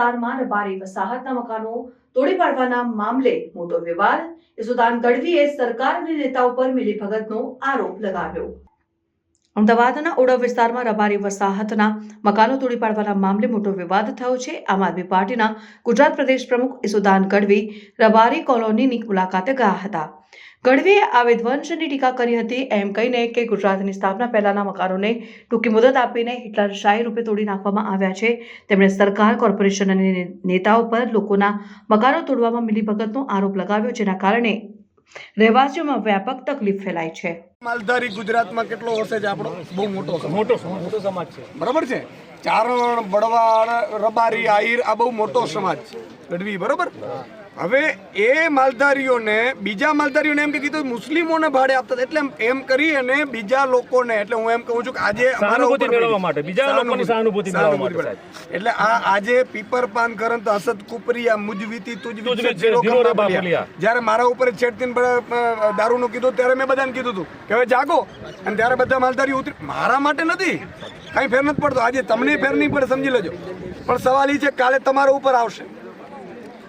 વિસ્તારમાં રબારી વસાહતના મકાનો તોડી પાડવાના મામલે મોટો વિવાદ. યશોદાન ગઢવીએ સરકાર અને નેતાઓ પર મિલીભગતનો આરોપ લગાવ્યો. અમદાવાદના ઓડવ વિસ્તારમાં રબારી વસાહતના મકાનો તોડી પાડવાના મામલે મોટો વિવાદ થયો છે. આમ આદમી પાર્ટીના ગુજરાત પ્રદેશ પ્રમુખ ઈસુદાન ગઢવી રબારી કોલોનીની મુલાકાતે ગયા હતા. ગઢવીએ આ વિધ્વંસની ટીકા કરી હતી. એમ કહીને કે ગુજરાતની સ્થાપના પહેલાના મકાનોને ટૂંકી મુદત આપીને હિટલરશાહી રૂપે તોડી નાખવામાં આવ્યા છે. તેમણે સરકાર, કોર્પોરેશન અને નેતાઓ પર લોકોના મકાનો તોડવામાં મિલીભગતનો આરોપ લગાવ્યો, જેના કારણે રહેવાસીઓમાં વ્યાપક તકલીફ ફેલાઈ છે. માલધારી ગુજરાતમાં કેટલો હશે છે આપણો? બહુ મોટો મોટો મોટો સમાજ છે. બરાબર છે? ચારણ બળવાડ રબારી આહિર આ બહુ મોટો સમાજ છે. ગઢવી બરોબર? હવે એ માલધારીઓને બીજા માલધારીઓને એમ કે કીધું મુસ્લિમોને ભાડે આપતા એટલે એમ- કરી અને બીજા લોકોને એટલે હું એમ કહું છું કે આજે સહાનુભૂતિ ઉપર મેળવવા માટે, બીજા લોકોની સહાનુભૂતિ મેળવવા માટે, એટલે આ આજે પીપર પાન કરંત હસત કુપરિયા મુજવીતી તુજવી તુજવી જીરો જીરો ખંભા બાપલિયા. બોલ્યા. જ્યારે મારા ઉપર છેડતીન દારૂનું કીધું ત્યારે મેં બધાને કીધું હતું કે હવે જાગો. અને ત્યારે બધા માલધારી ઉતરી મારા માટે નથી. કઈ ફેર નથી પડતો. આજે તમને ફેર નહીં પડે સમજી લેજો. પણ સવાલ એ છે કાલે તમારા ઉપર આવશે.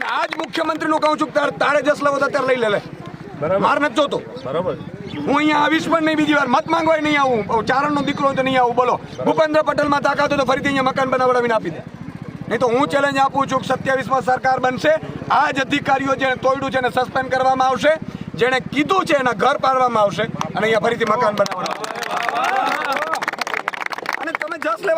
અને આજ મુખ્યમંત્રીનું કહું છું તારે તારે જસ લાવો અત્યારે લઈ લે લે. બરાબર. માર નથી જોતો. બરાબર. હું અહીંયા આવીશ પણ નહીં બીજી વાર. મત માંગવાય નહીં આવું. ચારણનો દીકરો તો નહીં આવું. બોલો. ભૂપેન્દ્ર પટેલમાં તાકાત તો ફરીથી અહીંયા મકાન બનાવડાવીને આપી દે. નહીં તો હું ચેલેન્જ આપું છું કે સત્યાવીસમાં સરકાર બનશે. આ જ અધિકારીઓ જેને તોડ્યું છે એને સસ્પેન્ડ કરવામાં આવશે. જેણે કીધું છે એના ઘર પાડવામાં આવશે. અને અહીંયા ફરીથી મકાન બનાવવામાં અને તમે જસ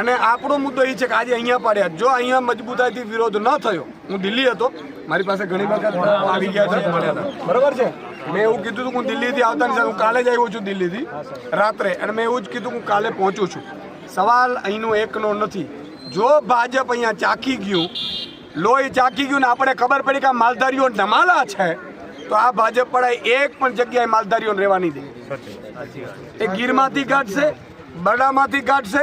અને આપણો મુદ્દો એ છે કે આજે અહીંયા પાડ્યા જો. અહીંયા મજબૂતાઈથી વિરોધ ન થયો હું દિલ્હી હતો મારી પાસે ઘણી વખત આવી ગયા છે મળ્યા હતા. બરાબર છે? મેં એવું કીધું હતું હું દિલ્હીથી આવતાની સાથે હું કાલે જ આવ્યો છું દિલ્હીથી રાત્રે. અને મેં એવું જ કીધું હું કાલે પહોંચું છું. સવાલ અહીંનો એકનો નથી. જો ભાજપ અહીંયા ચાકી ગયું લોહી ચાકી ગયું ને આપણે ખબર પડી કે આ માલધારીઓ નમાલા છે તો આ ભાજપ પડાય એક પણ જગ્યાએ માલધારીઓને રહેવાની દે. એ ગીરમાંથી કાઢશે બરડામાંથી કાઢશે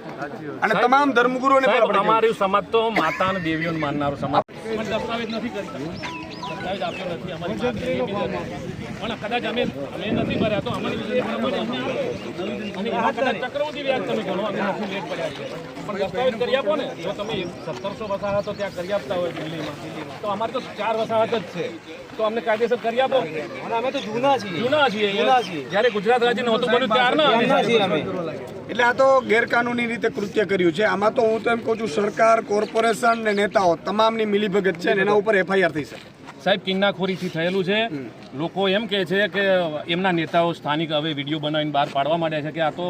અને તમામ ધર્મગુરુઓને પણ. અમારું સમાજ તો માતા અને દેવીઓને માનનારો સમાજ. દસ્તાવેજ આપ્યો નથી અમારી. પણ કદાચ અમે અમે નથી ભર્યા તો અમારી વિશે પ્રમાણે અમને આપો. અને કદાચ ચક્રવૃદ્ધિ વ્યાજ તમે ગણો અમે નથી લેટ પડ્યા છે. પણ દસ્તાવેજ કરી આપો ને. જો તમે સત્તરસો વસાહતો ત્યાં કરી આપતા હોય દિલ્હીમાં તો અમારે તો ચાર વસાહત જ છે. તો અમને કાયદેસર કરી આપો. અને અમે તો જૂના છીએ. જૂના છીએ. જૂના છીએ. જ્યારે ગુજરાત રાજ્ય નહોતું બન્યું ત્યારના અમે અમે. એટલે આ તો ગેરકાનૂની રીતે કૃત્ય કર્યું છે. આમાં તો હું તો એમ કહું છું સરકાર કોર્પોરેશન ને નેતાઓ તમામની મિલીભગત છે એના ઉપર એફઆઈઆર થઈ શકે. સાહેબ કિન્નાખોરીથી થયેલું છે. લોકો એમ કહે છે કે એમના નેતાઓ સ્થાનિક હવે વીડિયો બનાવીને બહાર પાડવા માંડ્યા છે કે આ તો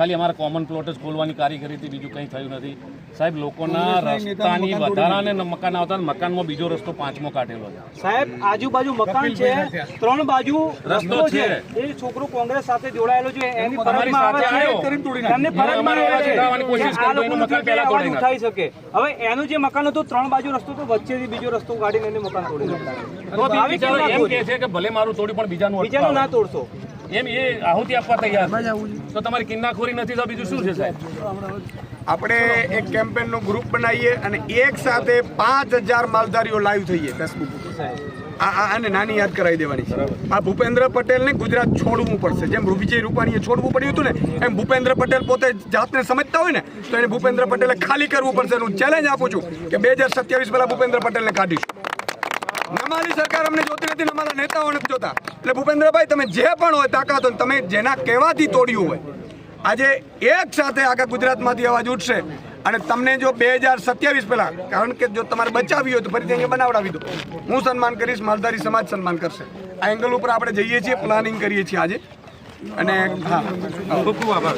ખાલી અમારા કોમન પ્લોટ જ ખોલવાની કારીગરીથી બીજું કંઈ થયું નથી. સાહેબ લોકોના રસ્તાની વધારાને મકાન આવતા મકાનમાં બીજો રસ્તો પાંચમો કાઢેલો છે. સાહેબ આજુબાજુ મકાન છે ત્રણ બાજુ રસ્તો છે. એ છોકરો કોંગ્રેસ સાથે જોડાયેલો છે એની તમારી ફરજમાં. એમની ફરજમાં આવે છે ઉઠાવવાની કોશિશ કરતો, એનું મકાન પહેલા અવાજ તોડી ઉઠાવી શકે. હવે એનું જે મકાન હતું ત્રણ બાજુ રસ્તો તો વચ્ચેથી બીજો રસ્તો કાઢીને એને મકાન તોડી નાખ્યું. તો એમ તોડી? છે કે ભલે મારું તોડી પણ બીજાનું બીજાનું ના તોડશો. એમ એ આહુતિ આપવા તૈયાર. તો તમારી કિન્નાખોરી નથી તો બીજું શું છે સાહેબ? આપણે એક કેમ્પેનનો ગ્રુપ બનાવીએ અને એક સાથે પાંચ હજાર માલધારીઓ લાઈવ થઈએ ફેસબુક આ આ- આને નાની યાદ કરાવી દેવાની છે. આ ભૂપેન્દ્ર પટેલને ગુજરાત છોડવું પડશે. જેમ વિજય રૂપાણીએ છોડવું પડ્યું હતું ને એમ ભૂપેન્દ્ર પટેલ પોતે જાતને સમજતા હોય ને તો એને ભૂપેન્દ્ર પટેલે ખાલી કરવું પડશે. હું ચેલેન્જ આપું છું કે બે હજાર સત્યાવીસ પહેલા ભૂપેન્દ્ર પટેલને કાઢીશું. અમારી સરકાર અમને જોતી નથી અમારા નેતાઓ નથી જોતા. એટલે ભૂપેન્દ્રભાઈ, તમે જે પણ હોય તાકાત હોય તમે જેના કહેવાથી તોડ્યું હોય, આજે એક સાથે આખા ગુજરાતમાંથી અવાજ ઉઠશે. અને તમને જો બે હજાર સત્યાવીસ પહેલાં, કારણ કે જો તમારે બચાવી હોય તો ફરીથી અહીંયા બનાવડાવી દો. હું સન્માન કરીશ, માલધારી સમાજ સન્માન કરશે. આ એંગલ ઉપર આપણે જઈએ છીએ પ્લાનિંગ કરીએ છીએ આજે. અને હા. ખૂબ ખૂબ આભાર.